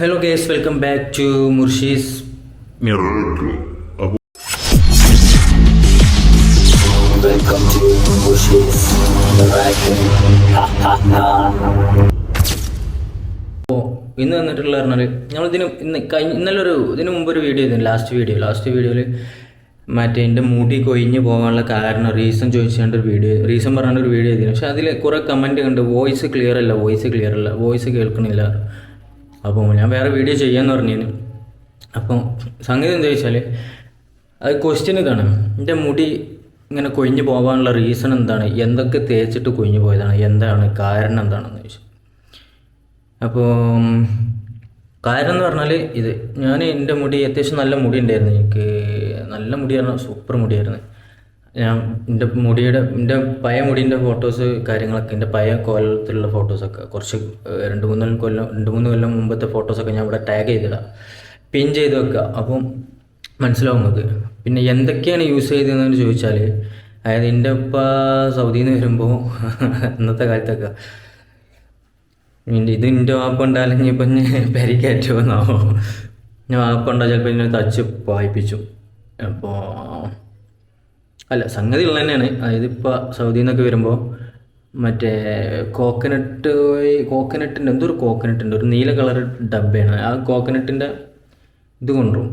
Hello guys welcome back to Murshis. അപ്പോൾ ഇന്ന് വന്നിട്ടുള്ള പറഞ്ഞാൽ ഞങ്ങളിതിന് ഇന്ന് കഴിഞ്ഞ ഇന്നലെ ഒരു ഇതിനു മുമ്പ് ഒരു വീഡിയോ ചെയ്തിരുന്നു ലാസ്റ്റ് വീഡിയോ ലാസ്റ്റ് വീഡിയോയിൽ മറ്റേ എന്റെ മുടി കൊയിഞ്ഞ് പോകാനുള്ള കാരണം റീസൺ ചോദിച്ചുകൊണ്ട് ഒരു വീഡിയോ റീസൺ പറഞ്ഞൊരു ഒരു വീഡിയോ ചെയ്തിരുന്നു. പക്ഷെ അതിൽ കുറേ കമന്റ് കണ്ട് വോയിസ് ക്ലിയർ അല്ല വോയിസ് ക്ലിയർ അല്ല വോയിസ് കേൾക്കണില്ല. അപ്പോൾ ഞാൻ വേറെ വീഡിയോ ചെയ്യാമെന്ന് പറഞ്ഞിരുന്നു അപ്പോൾ സംഗതി എന്താ വെച്ചാൽ അത് ക്വസ്റ്റ്യൻ ഇതാണ്. എന്റെ മുടി ഇങ്ങനെ കൊഴിഞ്ഞു പോകാനുള്ള റീസൺ എന്താണ്? എന്തൊക്കെ തേച്ചിട്ട് കൊഴിഞ്ഞു പോയതാണ്? എന്താണ്? കാരണം എന്താണെന്ന് ചോദിച്ചു. അപ്പോൾ കാരണം എന്ന് പറഞ്ഞാൽ ഇത് ഞാൻ എന്റെ മുടി അത്യാവശ്യം നല്ല മുടി ഉണ്ടായിരുന്നു. എനിക്ക് നല്ല മുടിയായിരുന്നു സൂപ്പർ മുടിയായിരുന്നു ഞാൻ എന്റെ മുടിയുടെ എന്റെ പഴയ മുടീന്റെ ഫോട്ടോസ് കാര്യങ്ങളൊക്കെ എന്റെ പഴയ കൊല്ലത്തിലുള്ള ഫോട്ടോസൊക്കെ കുറച്ച് രണ്ട് മൂന്ന് കൊല്ലം രണ്ട് മൂന്ന് കൊല്ലം മുമ്പത്തെ ഫോട്ടോസൊക്കെ ഞാൻ ഇവിടെ ടാഗ് ചെയ്തിടാം. പിൻ ചെയ്ത് വെക്കുക. അപ്പം മനസ്സിലാവും നമുക്ക്. പിന്നെ എന്തൊക്കെയാണ് യൂസ് ചെയ്തതെന്ന് ചോദിച്ചാൽ അതായത് എന്റെ ഉപ്പ സൗദിയിൽ നിന്ന് വരുമ്പോൾ ഇന്നത്തെ കാലത്തൊക്കെ ഇത് എന്റെ വാപ്പ ഉണ്ടായാലും ഇനിയിപ്പം പെരിക്കയറ്റുമെന്നാവോ ഞാൻ വാപ്പ ഉണ്ടാ ചിലപ്പോൾ എന്നെ തച്ച് വായിപ്പിച്ചു. അപ്പോൾ അല്ല സംഗതി ഉള്ളത് തന്നെയാണ് അതായത് ഇപ്പോൾ സൗദിയിൽ നിന്നൊക്കെ വരുമ്പോൾ മറ്റേ കോക്കനട്ട് കോക്കനട്ടിന്റെ എന്തോ ഒരു കോക്കനട്ട് ഉണ്ട്? ഒരു നീല കളർ ഡബ്ബയാണ്. ആ കോക്കനട്ടിന്റെ ഇത് കൊണ്ടുവരും.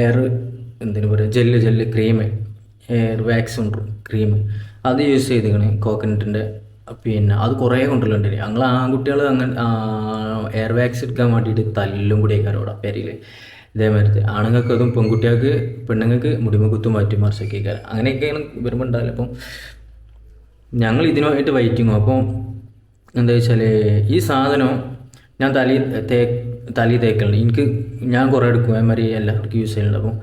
എയർ എന്തിനു പറയുക gel gel cream hair wax കൊണ്ടുവരും. ക്രീം അത് യൂസ് ചെയ്തിരിക്കണേ കോക്കനട്ടിന്റെ പിന്നെ അത് കുറേ കൊണ്ടുവരുന്നുണ്ട് ഞങ്ങൾ ആൺകുട്ടികൾ അങ്ങനെ എയർ വാക്സ് എടുക്കാൻ വേണ്ടിയിട്ട് തല്ലും കൂടിയൊക്കെ അവിടെ പേരിൽ ഇതേമാതിരി ആണുങ്ങൾക്ക് അതും പെൺകുട്ടികൾക്ക് പെണ്ണുങ്ങൾക്ക് മുടിമ മാറ്റും കയറാം അങ്ങനെയൊക്കെയാണ് വരുമ്പോൾ ഉണ്ടാവില്ല അപ്പം ഞങ്ങൾ ഇതിനുമായിട്ട് വെയിറ്റിങ്ങും അപ്പോൾ എന്താ വെച്ചാൽ ഈ സാധനം ഞാൻ തലി തേ തലി തേക്കലുണ്ട്. എനിക്ക് ഞാൻ കുറേ എടുക്കും. അതേമാതിരി എല്ലാവർക്കും യൂസ് ചെയ്യുന്നുണ്ട് അപ്പം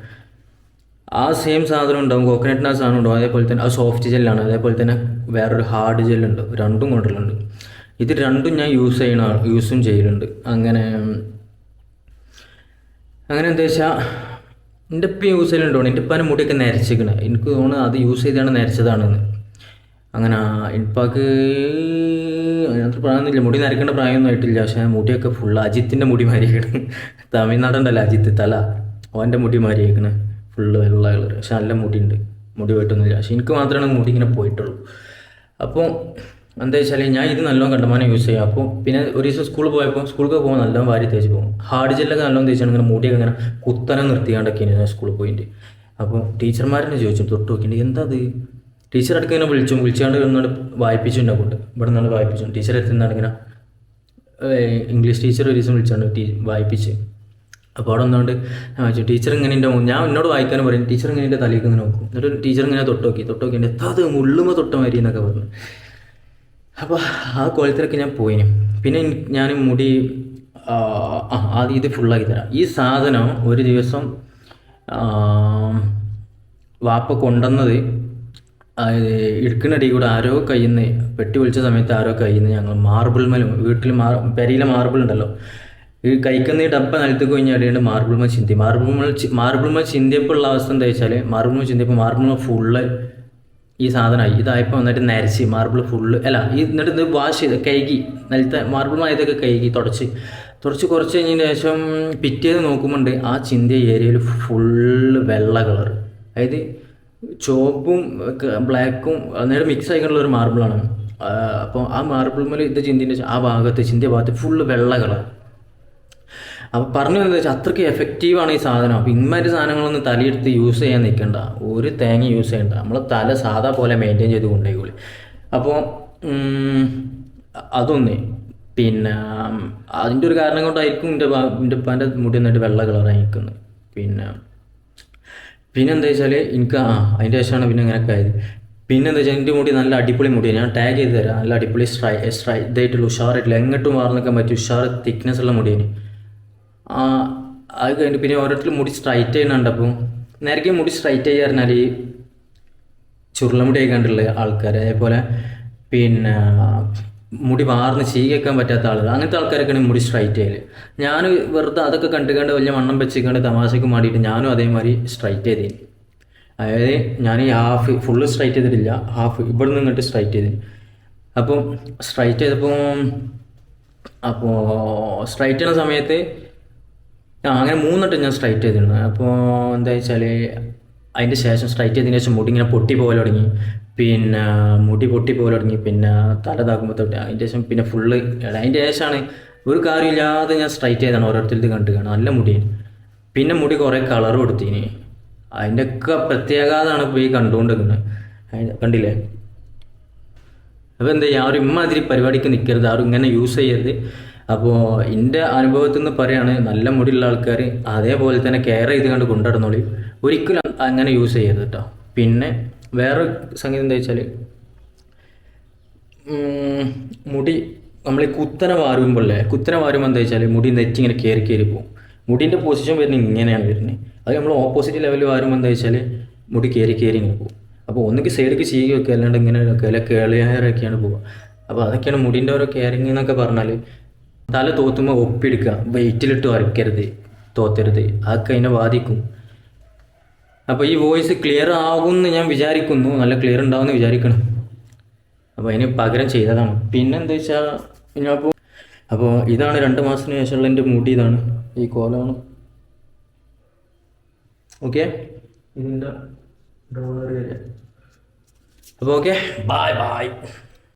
ആ സെയിം സാധനം ഉണ്ടാവും. കോക്കനട്ടിന് ആ സാധനം ഉണ്ടാവും. അതേപോലെ തന്നെ ആ സോഫ്റ്റ് ജെല്ലാണ് അതേപോലെ തന്നെ വേറൊരു ഹാർഡ് ജെല്ലുണ്ട് രണ്ടും കൊണ്ടുള്ളുണ്ട് ഇത് രണ്ടും ഞാൻ യൂസ് ചെയ്യണ യൂസും ചെയ്യലുണ്ട്. അങ്ങനെ അങ്ങനെ എന്താ വെച്ചാൽ എന്റെ ഇപ്പം യൂസ് ചെയ്യലുണ്ടോ എന്റെ ഇപ്പം മുടിയൊക്കെ നരച്ചിരിക്കണ എനിക്ക് തോന്നുന്നു അത് യൂസ് ചെയ്താണ് നരച്ചതാണെന്ന്. അങ്ങനെ ഇപ്പാക്ക് അതിനകത്ത് പ്രായമൊന്നുമില്ല. മുടി നരക്കേണ്ട പ്രായമൊന്നും ആയിട്ടില്ല. പക്ഷേ മുടിയൊക്കെ ഫുൾ അജിത്തിന്റെ മുടി മാരിയേക്കണ് തമിഴ്നാടുണ്ടല്ലോ അജിത്ത് തല. അവന്റെ മുടി മാരിയേക്കണ് ഫുള്ള് വെള്ള കളർ പക്ഷെ നല്ല മുടിയുണ്ട്. മുടി പോയിട്ടൊന്നുമില്ല പക്ഷെ എനിക്ക് മാത്രമാണ് മുടി ഇങ്ങനെ പോയിട്ടുള്ളൂ. അപ്പോൾ എന്താ വെച്ചാൽ ഞാൻ ഇത് നല്ലോണം കണ്ടമാനം യൂസ് ചെയ്യും. അപ്പോൾ പിന്നെ ഒരു ദിവസം സ്കൂളിൽ പോയപ്പോൾ സ്കൂളിൽ പോകുമ്പോൾ നല്ലോണം വാരി തേച്ച് പോകും. ഹാർഡ് ജെല്ലൊക്കെ നല്ലോണം തേച്ചാണ് ഇങ്ങനെ മുടിയൊക്കെ ഇങ്ങനെ കുത്തനെ നിർത്തിയാണ്ടൊക്കെയാണ് ഞാൻ സ്കൂളിൽ പോയിട്ട് അപ്പോൾ ടീച്ചർമാരെന്നെ ചോദിച്ചു തൊട്ട് നോക്കിയിട്ട് എന്താ അത് ടീച്ചർ അടുത്ത് ഇങ്ങനെ വിളിച്ചു വിളിച്ചാണ്ട് ഇന്നുകൊണ്ട് വായിപ്പിച്ചു എന്നെ അങ്ങോട്ട് ഇവിടെ നിന്നാണ് വായിപ്പിച്ചു. ടീച്ചർ എത്തുന്നതാണ് ഇങ്ങനെ ഇംഗ്ലീഷ് ടീച്ചർ ഒരു ദിവസം വിളിച്ചാണ്ട് ടീ വായിപ്പിച്ച്. അപ്പോൾ അവിടെ ഒന്നുകൊണ്ട് ഞാൻ വായിച്ചു ടീച്ചർ ഇങ്ങനെ എന്റെ ഞാൻ എന്നോട് വായിക്കാനും പറയും ടീച്ചർ ഇങ്ങനെ എന്റെ തലേക്ക് ഇങ്ങനെ നോക്കും. എന്നിട്ട് ടീച്ചർ ഇങ്ങനെ തൊട്ട് നോക്കി. തൊട്ട് നോക്കി എന്റെ എത്താ അത് മുള്ളുമ തൊട്ട എന്നൊക്കെ പറഞ്ഞു. അപ്പോൾ ആ കോലത്തിലൊക്കെ ഞാൻ പോയിന്. പിന്നെ ഞാൻ മുടി ആദ്യം ഇത് ഫുള്ളാക്കി തരാം. ഈ സാധനം ഒരു ദിവസം വാപ്പ കൊണ്ടുവന്നത് ഇടുക്കിനടി കൂടെ ആരോ കയ്യിൽ നിന്ന് പെട്ടി വിളിച്ച സമയത്ത് ആരോ കയ്യിൽ നിന്ന് ഞങ്ങൾ മാർബിൾ മലും വീട്ടിൽ മാർ പെരയിലെ മാർബിൾ ഉണ്ടല്ലോ. ഈ കഴിക്കുന്ന ഈ ഡബ്ബ നിലത്ത് കഴിഞ്ഞാടിയുണ്ട് മാർബിൾ മൽ ചിന്തി. മാർബിൾ മൽ മാർബിൾ മൽ ചിന്തിയപ്പോൾ ഉള്ള അവസ്ഥ എന്താ വെച്ചാൽ മാർബിൾ മൽ ചിന്തിയപ്പോൾ മാർബിൾ മൽ ഫുള്ള് ഈ സാധനമായി. ഇതായപ്പോൾ വന്നിട്ട് നരച്ച് മാർബിൾ ഫുള്ള് അല്ല ഈ എന്നിട്ട് ഇത് വാഷ് ചെയ്ത് കഴുകി നിലത്തെ മാർബിൾ മായതൊക്കെ കഴുകി തുടച്ച്. തുടച്ച് കുറച്ച് കഴിഞ്ഞതിന് ശേഷം പിറ്റേന്ന് നോക്കുമ്പോണ്ട് ആ ചിന്തിയ ഏരിയയിൽ ഫുള്ള് വെള്ള കളർ അതായത് ചുവപ്പും ബ്ലാക്കും നേരെ മിക്സ് ആയിട്ടുള്ള ഒരു മാർബിളാണ് അപ്പോൾ ആ മാർബിൾ മേലെ ഇത് ചിന്തിന്റെ ആ ഭാഗത്ത് ചിന്തിയ ഭാഗത്ത് ഫുള്ള് വെള്ള കളർ അപ്പോൾ പറഞ്ഞു എന്താ വെച്ചാൽ അത്രയ്ക്ക് എഫക്റ്റീവാണ് ഈ സാധനം. അപ്പോൾ ഇമ്മാതിരി സാധനങ്ങളൊന്നും തലയെടുത്ത് യൂസ് ചെയ്യാൻ നിൽക്കണ്ട ഒരു തേങ്ങ യൂസ് ചെയ്യണ്ട. നമ്മൾ തല സാധാ പോലെ മെയിന്റെയിൻ ചെയ്ത് കൊണ്ടുപോയിക്കോളി അപ്പോൾ അതൊന്നേ. പിന്നെ അതിന്റെ ഒരു കാരണം കൊണ്ടായിരിക്കും എന്റെ എന്റെ ഉപ്പാന്റെ മുടി എന്നിട്ട് വെള്ള കളറായി നിൽക്കുന്നത് പിന്നെ പിന്നെ എന്താ വെച്ചാൽ എനിക്ക് ആ അതിന്റെ ശേഷമാണ് പിന്നെ അങ്ങനെയൊക്കെ ആയത്. പിന്നെ എന്താ വെച്ചാൽ എന്റെ മുടി നല്ല അടിപൊളി മുടിയാണ് ഞാൻ ടാഗ് ചെയ്ത് തരാം. നല്ല അടിപൊളി സ്ട്രൈ സ്ട്രൈ ഇതായിട്ടുള്ള ഉഷാറായിട്ടുള്ള എങ്ങോട്ടും മാറി നിൽക്കാൻ പറ്റും ഉഷാർ തിക്നെസ് ഉള്ള മുടിയാണ്. അത് കഴിഞ്ഞിട്ട് പിന്നെ ഓരോരുത്തർ മുടി സ്ട്രൈറ്റ് ചെയ്യുന്നുണ്ട് അപ്പം നേരത്തെ മുടി സ്ട്രൈറ്റ് ചെയ്യുക പറഞ്ഞാൽ ഈ ചുരുളമുടി ആയിക്കാണ്ടുള്ള ആൾക്കാർ അതേപോലെ പിന്നെ മുടി വാർന്ന് ചീകക്കാൻ പറ്റാത്ത ആളുകൾ. അങ്ങനത്തെ ആൾക്കാരൊക്കെയാണ് മുടി സ്ട്രൈറ്റ് ചെയ്യൽ ഞാൻ വെറുതെ അതൊക്കെ കണ്ടു കണ്ട് വലിയ വണ്ണം വെച്ചിക്കാണ്ട് തമാശക്ക് മാടിയിട്ട് ഞാനും അതേമാതിരി സ്ട്രൈറ്റ് ചെയ്തേ അതായത് ഞാൻ ഈ ഹാഫ് ഫുള്ള് സ്ട്രൈറ്റ് ചെയ്തിട്ടില്ല. ഹാഫ് ഇവിടെ നിന്ന് ഇങ്ങോട്ട് സ്ട്രൈറ്റ് ചെയ്തേ അപ്പം സ്ട്രൈറ്റ് ചെയ്തപ്പോൾ അപ്പോൾ സ്ട്രൈറ്റ് ചെയ്യുന്ന സമയത്ത് ആ അങ്ങനെ മൂന്നിട്ട് ഞാൻ സ്ട്രൈറ്റ് ചെയ്തിരുന്നു. അപ്പോൾ എന്താ വെച്ചാൽ അതിന്റെ ശേഷം സ്ട്രൈറ്റ് ചെയ്തതിന് ശേഷം മുടി ഇങ്ങനെ പൊട്ടി പോലെ തുടങ്ങി. പിന്നെ മുടി പൊട്ടി പോലെ തുടങ്ങി. പിന്നെ തല താക്കുമ്പോൾ തൊട്ട് അതിന്റെ ശേഷം പിന്നെ ഫുള്ള് അതിന്റെ ശേഷമാണ് ഒരു കാര്യമില്ലാതെ ഞാൻ സ്ട്രൈറ്റ് ചെയ്താണ് ഓരോരുത്തരുടെ കണ്ടു കാണാം നല്ല മുടിയാണ് പിന്നെ മുടി കുറേ കളർ കൊടുത്തിന്. അതിന്റെ ഒക്കെ പ്രത്യേകതയാണ് ഇപ്പോൾ ഈ കണ്ടുകൊണ്ടിരിക്കുന്നത്. കണ്ടില്ലേ? അപ്പോൾ എന്താ ചെയ്യുക ആരും ഇമ്മാതിരി പരിപാടിക്ക് നിൽക്കരുത് ആരും ഇങ്ങനെ യൂസ് ചെയ്യരുത്. അപ്പോൾ എന്റെ അനുഭവത്തിൽ നിന്ന് പറയാണ് നല്ല മുടിയുള്ള ആൾക്കാർ അതേപോലെ തന്നെ കെയർ ചെയ്ത് കണ്ട് കൊണ്ടുനടന്നോളി ഒരിക്കലും അങ്ങനെ യൂസ് ചെയ്യരുത് കേട്ടോ പിന്നെ വേറെ സംഗതി എന്താ വെച്ചാൽ മുടി നമ്മൾ കുത്തനെ വാരുമ്പോഴല്ലേ കുത്തനെ വാരുമ്പോൾ എന്താ വെച്ചാൽ മുടി നെറ്റി ഇങ്ങനെ കയറി കയറി പോകും മുടീന്റെ പൊസിഷൻ വരുന്നത് ഇങ്ങനെയാണ് വരുന്നത്. അത് നമ്മൾ ഓപ്പോസിറ്റ് ലെവലിൽ വാരുമ്പോൾ എന്താ വെച്ചാൽ മുടി കയറി കയറി ഇങ്ങനെ പോകും അപ്പോൾ ഒന്നുകിൽ സൈഡിലേക്ക് ചീകി വെക്കുക അല്ലാണ്ട് ഇങ്ങനെ വെക്കുക അല്ലെ കേളിയാരൊക്കെയാണ് പോവുക. അപ്പോൾ അതൊക്കെയാണ് മുടിന്റെ ഓരോ കെയറിങ് എന്നൊക്കെ പറഞ്ഞാൽ തല തോത്തുമ്പോൾ ഒപ്പിയെടുക്കുക വെയിറ്റിലിട്ട് വരയ്ക്കരുത്. തോത്തരുത്. അതൊക്കെ അതിനെ ബാധിക്കും. അപ്പോൾ ഈ വോയിസ് ക്ലിയർ ആകുമെന്ന് ഞാൻ വിചാരിക്കുന്നു. നല്ല ക്ലിയർ ഉണ്ടാവുമെന്ന് വിചാരിക്കണം. അപ്പോൾ അതിന് പകരം ചെയ്തതാണ്. പിന്നെ എന്താ വെച്ചാൽ ഞാൻ അപ്പോൾ ഇതാണ് രണ്ട് മാസത്തിന് ശേഷമുള്ള എന്റെ മുടി ഇതാണ്. ഈ കോലമാണ് ഓക്കെ? ഇതിന്റെ ഡോളർ അപ്പോൾ ഓക്കെ? Bye bye